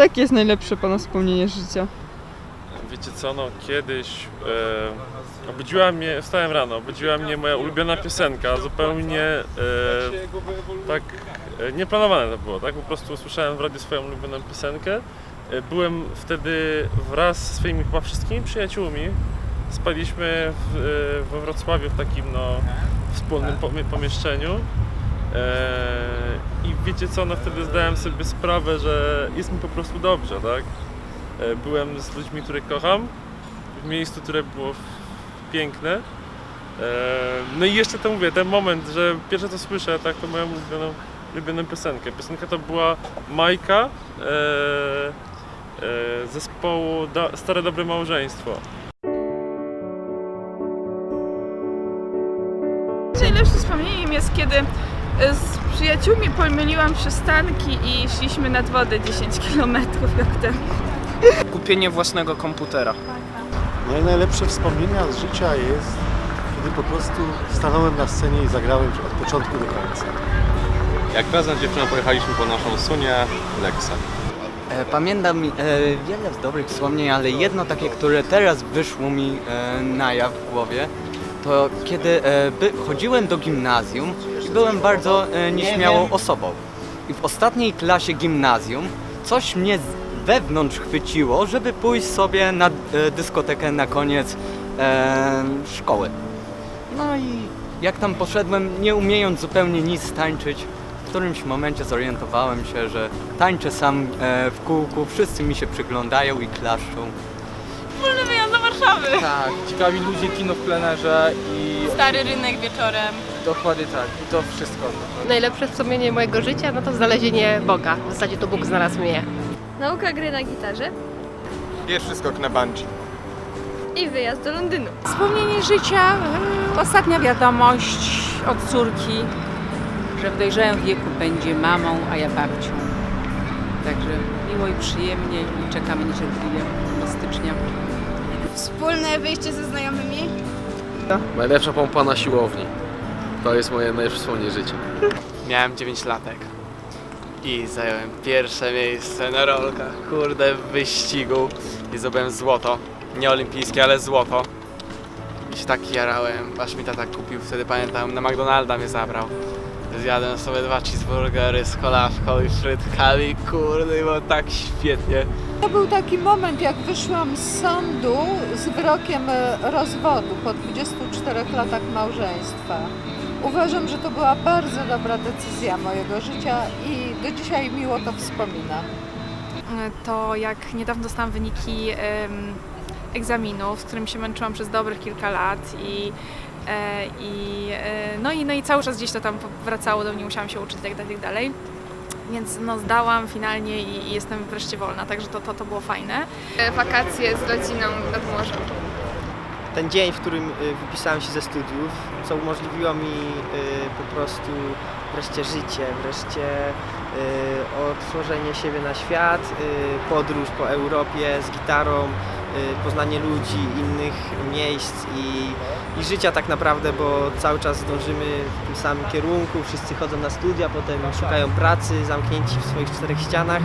To jakie jest najlepsze Pana wspomnienie z życia? Wiecie co, no kiedyś e, obudziła mnie, wstałem rano, obudziła mnie moja ulubiona piosenka, zupełnie e, tak e, nieplanowane to było, tak? Po prostu usłyszałem w radiu swoją ulubioną piosenkę. E, byłem wtedy wraz ze swoimi chyba wszystkimi przyjaciółmi. Spaliśmy w, e, we Wrocławiu w takim no, wspólnym pomie- pomieszczeniu. E, I wiecie co, no wtedy zdałem sobie sprawę, że jest mi po prostu dobrze, tak? E, Byłem z ludźmi, których kocham, w miejscu, które było piękne. E, No i jeszcze to mówię, ten moment, że pierwsze co słyszę, tak, to moją ulubioną, ulubioną piosenkę. Piosenka to była Majka e, e, zespołu Stare Dobre Małżeństwo. Najlepszym wspomnieniem jest, kiedy z przyjaciółmi pomyliłam przystanki i szliśmy nad wodę 10 km rok temu. Kupienie własnego komputera. Moje najlepsze wspomnienia z życia jest, kiedy po prostu stanąłem na scenie i zagrałem od początku do końca. Jak razem z dziewczyną pojechaliśmy po naszą Sunię Lexę. E, Pamiętam e, wiele dobrych wspomnień, ale jedno takie, które teraz wyszło mi e, na jaw w głowie, to kiedy e, by, chodziłem do gimnazjum byłem bardzo e, nieśmiałą osobą. I w ostatniej klasie gimnazjum coś mnie z wewnątrz chwyciło, żeby pójść sobie na e, dyskotekę na koniec e, szkoły. No i jak tam poszedłem, nie umiejąc zupełnie nic tańczyć, w którymś momencie zorientowałem się, że tańczę sam e, w kółku, wszyscy mi się przyglądają i klaszczą. Wyjazd do Warszawy! Tak, ciekawi ludzie, kino w plenerze i Stary rynek wieczorem. Dokładnie tak, i to wszystko. Najlepsze wspomnienie mojego życia no to znalezienie Boga. W zasadzie to Bóg znalazł mnie. Nauka gry na gitarze Pierwszy skok na bungee. i wyjazd do Londynu. Wspomnienie życia, e, ostatnia wiadomość od córki, że w dojrzałym wieku będzie mamą, a ja babcią. Także miło i przyjemnie i czekamy niecierpliwie do stycznia. Wspólne wyjście ze znajomymi. Najlepsza pompa na siłowni. To jest moje najlepsze wspomnienie życia. Miałem 9 latek i zająłem pierwsze miejsce na rolkach, kurde, w wyścigu i zdobyłem złoto. Nie olimpijskie, ale złoto. I się tak jarałem, aż mi tata kupił wtedy, pamiętam, na McDonalda mnie zabrał. Zjadłem sobie dwa cheeseburgery z kolawką i frytkami, kurde, i było tak świetnie. To był taki moment, jak wyszłam z sądu z wyrokiem e, rozwodu po 24 latach małżeństwa. Uważam, że to była bardzo dobra decyzja mojego życia i do dzisiaj miło to wspominam. To jak niedawno dostałam wyniki egzaminu, z którym się męczyłam przez dobrych kilka lat i, e, i, e, no, i, no i cały czas gdzieś to tam wracało do mnie, musiałam się uczyć itd. tak dalej. Więc no, zdałam finalnie i, i jestem wreszcie wolna, także to, to, to było fajne. Wakacje z rodziną nad morzem. Ten dzień, w którym y, wypisałem się ze studiów, co umożliwiło mi y, po prostu wreszcie życie, wreszcie y, otworzenie siebie na świat, podróż po Europie z gitarą, poznanie ludzi, innych miejsc i, i życia tak naprawdę, bo cały czas dążymy w tym samym kierunku, wszyscy chodzą na studia, potem szukają pracy, zamknięci w swoich czterech ścianach,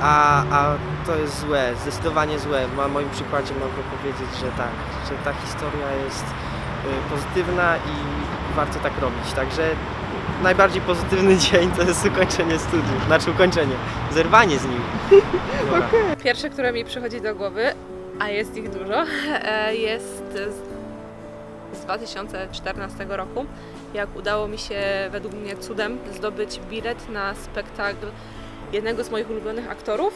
a, a to jest złe, zdecydowanie złe. Na moim przykładzie mogę powiedzieć, że tak, że ta historia jest y, pozytywna i warto tak robić. Także najbardziej pozytywny dzień to jest ukończenie studiów, znaczy ukończenie, zerwanie z nim. Dobra. Pierwsze, które mi przychodzi do głowy, a jest ich dużo, e, jest z- z 2014 roku, jak udało mi się według mnie cudem zdobyć bilet na spektakl jednego z moich ulubionych aktorów.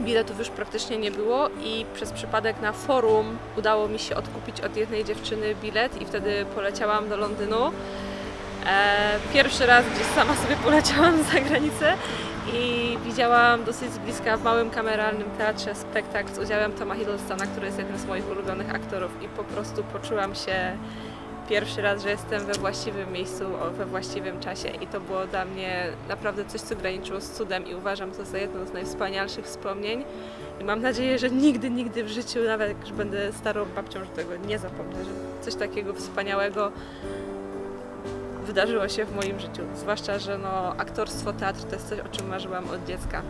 Biletów już praktycznie nie było i przez przypadek na forum udało mi się odkupić od jednej dziewczyny bilet i wtedy poleciałam do Londynu. E, pierwszy raz gdzieś sama sobie poleciałam za granicę i widziałam dosyć z bliska w małym kameralnym teatrze spektakl z udziałem Toma Hiddlestona, który jest jednym z moich ulubionych aktorów i po prostu poczułam się pierwszy raz, że jestem we właściwym miejscu, we właściwym czasie i to było dla mnie naprawdę coś, co graniczyło z cudem i uważam to za jedno z najwspanialszych wspomnień. I mam nadzieję, że nigdy, nigdy w życiu, nawet jak już będę starą babcią, że tego nie zapomnę, że coś takiego wspaniałego wydarzyło się w moim życiu. Zwłaszcza, że no, aktorstwo, teatr to jest coś, o czym marzyłam od dziecka.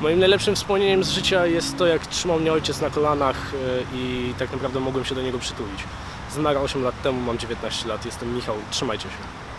Moim najlepszym wspomnieniem z życia jest to, jak trzymał mnie ojciec na kolanach e, i tak naprawdę mogłem się do niego przytulić. Zmarł 8 lat temu, mam 19 lat, jestem Michał, trzymajcie się.